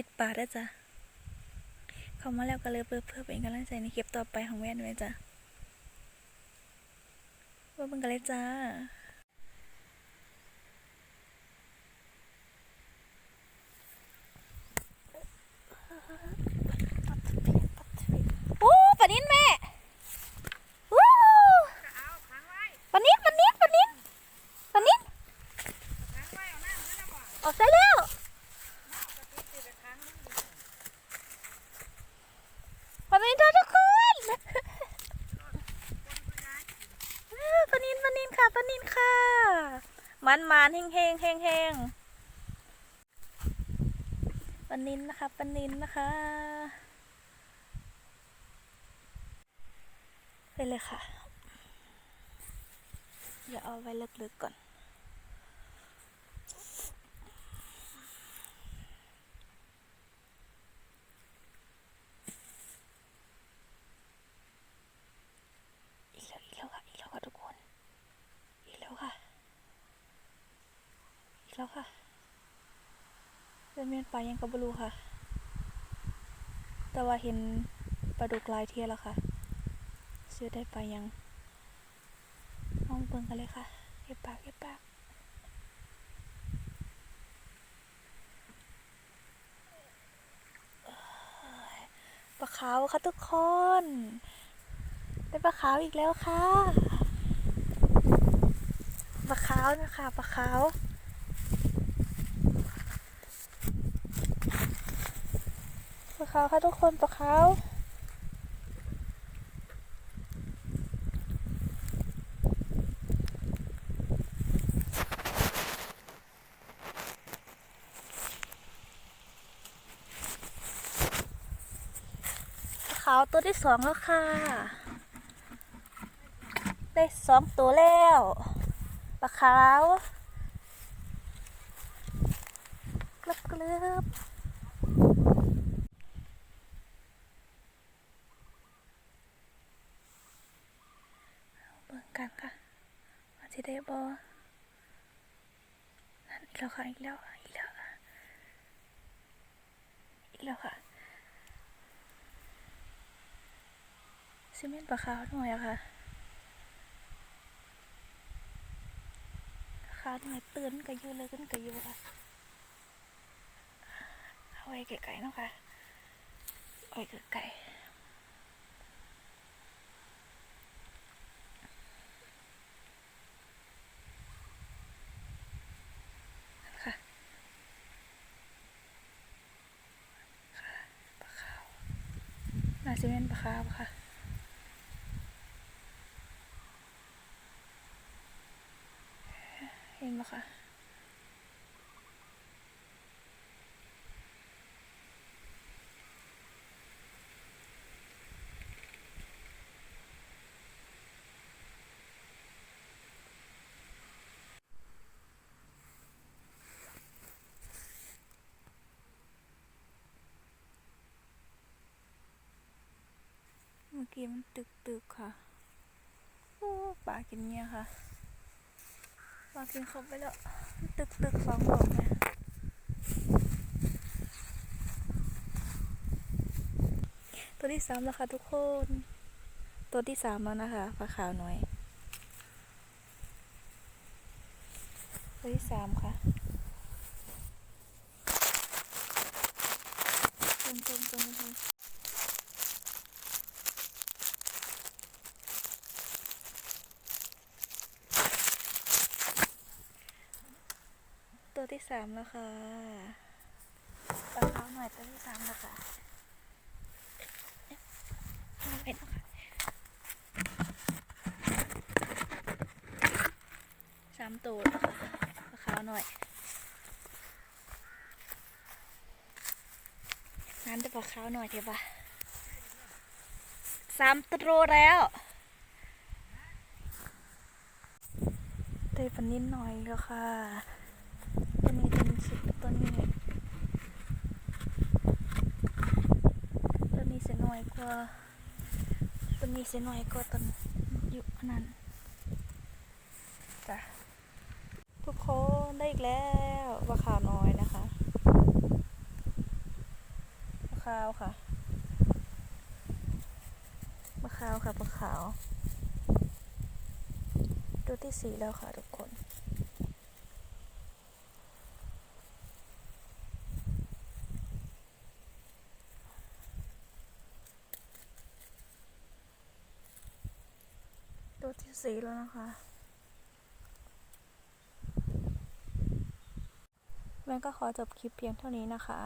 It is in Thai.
สิทธิ์ป่าได้จ้ะเขามาแล้วก็เลยเพื่อเพื่อเป็นกำลังใจในคลิปต่อไปของแว่นไวยจ้ะว่าเบิ่งกันเลยจ้า โอ้ปานินแม่วู้ปานินปานินปานินปานินออกได้แล้วปานินเธอทุกคนอ้าวปานินปานินค่ะปานินค่ะ มันมันแห้งแห้งแห้งแห้งปนินนะคะปนินนะคะไปเลยค่ะอย่าเอาไว้ลึกๆก่อน อีกแล้วอีกแล้วค่ะ อีกแล้วค่ะทุกคน อีกแล้วค่ะ อีกแล้วค่ะ เป็นเมียนปลายังกับบรูค่ะ แต่ว่าเห็นปลาดุกลายเทียแล้วค่ะเชื่อได้ไปยังลองเบิ่งกันเลยค่ะเก็บปากเก็บปากปลาขาวค่ะทุกคน ได้ปลาขาวอีกแล้วค่ะปลาขาวนะคะปลาขาวปลาวค่ะทุกคนปลาขาวขาวตัวที่สองแล้วค่ะ ได้สองตัวแล้วปลาขาวกลับกลืบเบิ่ง กันค่ะว่าจะได้บอนั่นอีกแล้วค่ะอีกแล้วค่ะอีกแล้วค่ะอีกแล้วค่ะซีเมนต์ปลาขาวหน่อยอะค่ะขาวหน่อยตื่นกระยูเลยขึ้นกระยูค่ะเอาไว้ไกลๆเนาะค่ะเอาไว้ไกลๆค่ะค่ะปลาขาวน่า ซีเมนต์ปลาขาวค่ะเห็นไหมคะ ตึกตึกๆค่ะโอ้ปลากินเนี่ยค่ะปลากินเขาไปแล้ว ตึกตึกสองดอกเนี่ยตัวที่สามแล้วค่ะทุกคน ตัวที่สามแล้วนะคะปลาขาวน้อย ตัวที่สามค่ะเต็มเต็มตัวนี้ค่ะตัว ที่สามแล้วค่ะปลาขาวหน่อยตัวที่สามแล้วค่ะเอาไปแล้วค่ะสามตัวแล้วค่ะปลาขาวหน่อยน้ำจะปลาขาวหน่อยเถอะปะสามตัวแล้วได้ปันนิดหน่อยแล้วค่ะ ว่าต้นนี้เสียน่อยก็ต้นอยู่ขนาดจ้ะทุกคนได้อีกแล้วราคาน้อยนะคะมะข่าวค่ะมะข่าวค่ะมะข่าว ตัวที่สีแล้วค่ะทุก ตัวที่สี่แล้วนะคะแม่ก็ขอจบคลิปเพียงเท่านี้นะคะ